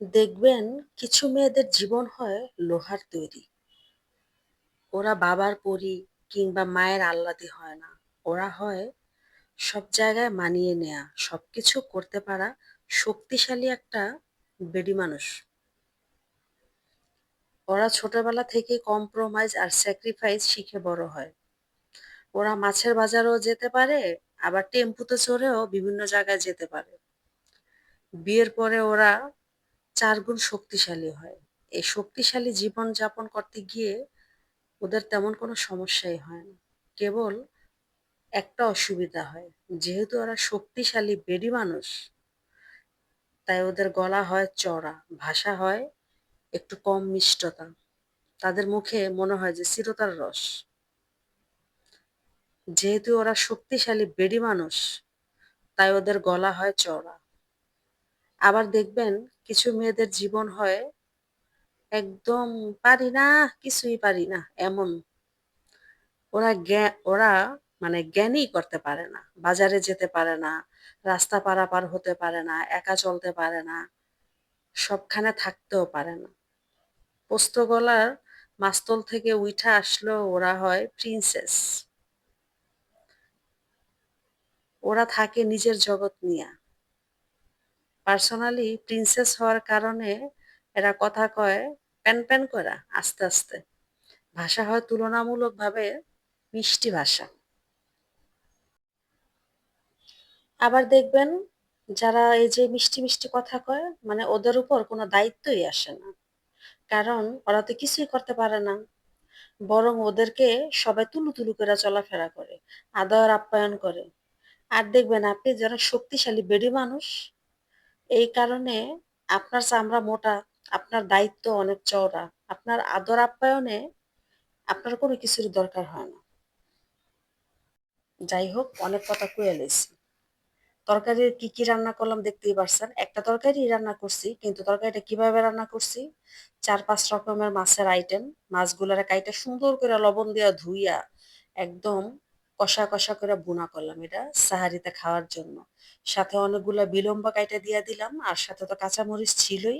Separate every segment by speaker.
Speaker 1: দেখবেন কিছু মেয়েদের জীবন হয় লোহার তৈরি। ওরা বাবার পরি কিংবা মায়ের আহ্লাদি হয় না। ওরা হয় সব জায়গায় মানিয়ে নেয়া, সবকিছু করতে পারা শক্তিশালী একটা বেডি মানুষ। ওরা ছোটবেলা থেকে কম্প্রোমাইজ আর স্যাক্রিফাইস শিখে বড় হয়। ওরা মাছের বাজারেও যেতে পারে, আবার টেম্পুতে চড়েও বিভিন্ন জায়গায় যেতে পারে। বিয়ের পরে ওরা চার গুণ শক্তিশালী হয়। এই শক্তিশালী জীবন যাপন করতে গিয়ে ওদের তেমন কোনো সমস্যাই হয় না। কেবল একটা অসুবিধা হয়। যেহেতু ওরা শক্তিশালী বেডি মানুষ, তাই ওদের গলা হয় চড়া, ভাষা হয় একটু কম মিষ্টতা। তাদের মুখে মনে হয় যে চিরতার রস। যেহেতু ওরা শক্তিশালী বেডি মানুষ, তাই ওদের গলা হয় চওড়া। আবার দেখবেন কিছু মেয়েদের জীবন হয় একদম পারি না, কিছুই পারি না এমন। ওরা ওরা মানে জ্ঞানই করতে পারে না। বাজারে যেতে পারে না, রাস্তা পারাপার হতে পারে না, একা চলতে পারে না, সবখানে থাকতেও পারে না। পোস্তগলার মাস্তল থেকে উইঠা আসলো ওরা হয় প্রিন্সেস। ওরা থাকে নিজের জগৎ নিয়া। পার্সোনালি প্রিন্সেস হওয়ার কারণে এরা কথা কয় প্যান প্যান করা আস্তে আস্তে। ভাষা হয় তুলনামূলকভাবে মিষ্টি ভাষা। আবার দেখবেন যারা এই যে মিষ্টি, মিষ্টি কথা কয় মানে ওদের উপর কোনো দায়িত্বই আসে না। কারণ ওরা তো কিছুই করতে পারে না। বরং ওদেরকে সবাই তুলু, তুলু করে চলাফেরা করে, আদর আপ্যায়ন করে। আর দেখবেন আপনি যারা শক্তিশালী বেডি মানুষ, এই কারণে আপনার চামড়া মোটা, আপনার দায়িত্ব অনেক চওড়া। আপনার আদর আপ্যায়নে আপনার কোনো কিছুর দরকার হয় না। যাই হোক অনেক কথা কুয়ে লইছি। তরকারি কি, কি রান্না করলাম দেখতেই পারছেন। একটা তরকারি রান্না করছি, কিন্তু তরকারিটা কীভাবে রান্না করছি? ৪-৫ রকমের মাছের আইটেম। মাছগুলারে কাইটা সুন্দর করে লবণ দিয়া ধুইয়া একদম কষা, কষা করে বোনা করলাম। এটা সাহারিতে খাওয়ার জন্য। সাথে অনেকগুলা বিলম্ব কাইটা দিয়া দিলাম। আর সাথে তো কাঁচামরিচ ছিলই।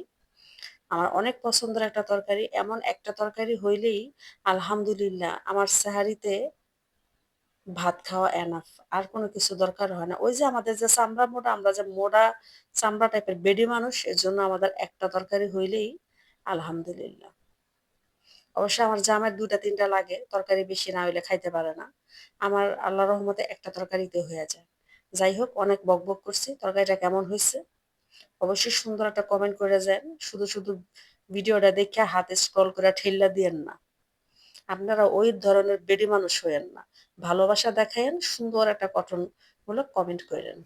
Speaker 1: আমার অনেক পছন্দের একটা তরকারি। এমন একটা তরকারি হইলেই আলহামদুলিল্লাহ আমার সাহারিতে ভাত খাওয়া এনাফ। আর কোনো কিছু দরকার হয় না। ওই যে আমাদের যে চামড়া মোটা, আমরা যে মোটা চামড়া টাইপের বেডি মানুষ, এর জন্য আমাদের একটা তরকারি হইলেই আলহামদুলিল্লাহ। অবশ্য আমার জামাইয়ের ২ টা ৩ টা লাগে। তরকারি বেশি না হইলে খাইতে পারে না। আমার আল্লাহর রহমতে একটা তরকারিতে হয়ে যায়। যাই হোক অনেক বকবক করছি। তরকারিটা কেমন হয়েছে অবশ্যই সুন্দর একটা কমেন্ট করে যায়েন। শুধু, শুধু ভিডিওটা দেখে হাতে স্ক্রল করে ঠেল্লা দিয়েন না। আপনারা ওই ধরনের বেডি মানুষ হইয়েন না। ভালোবাসা দেখায়েন, সুন্দর একটা গঠনমূলক কমেন্ট কইরেন।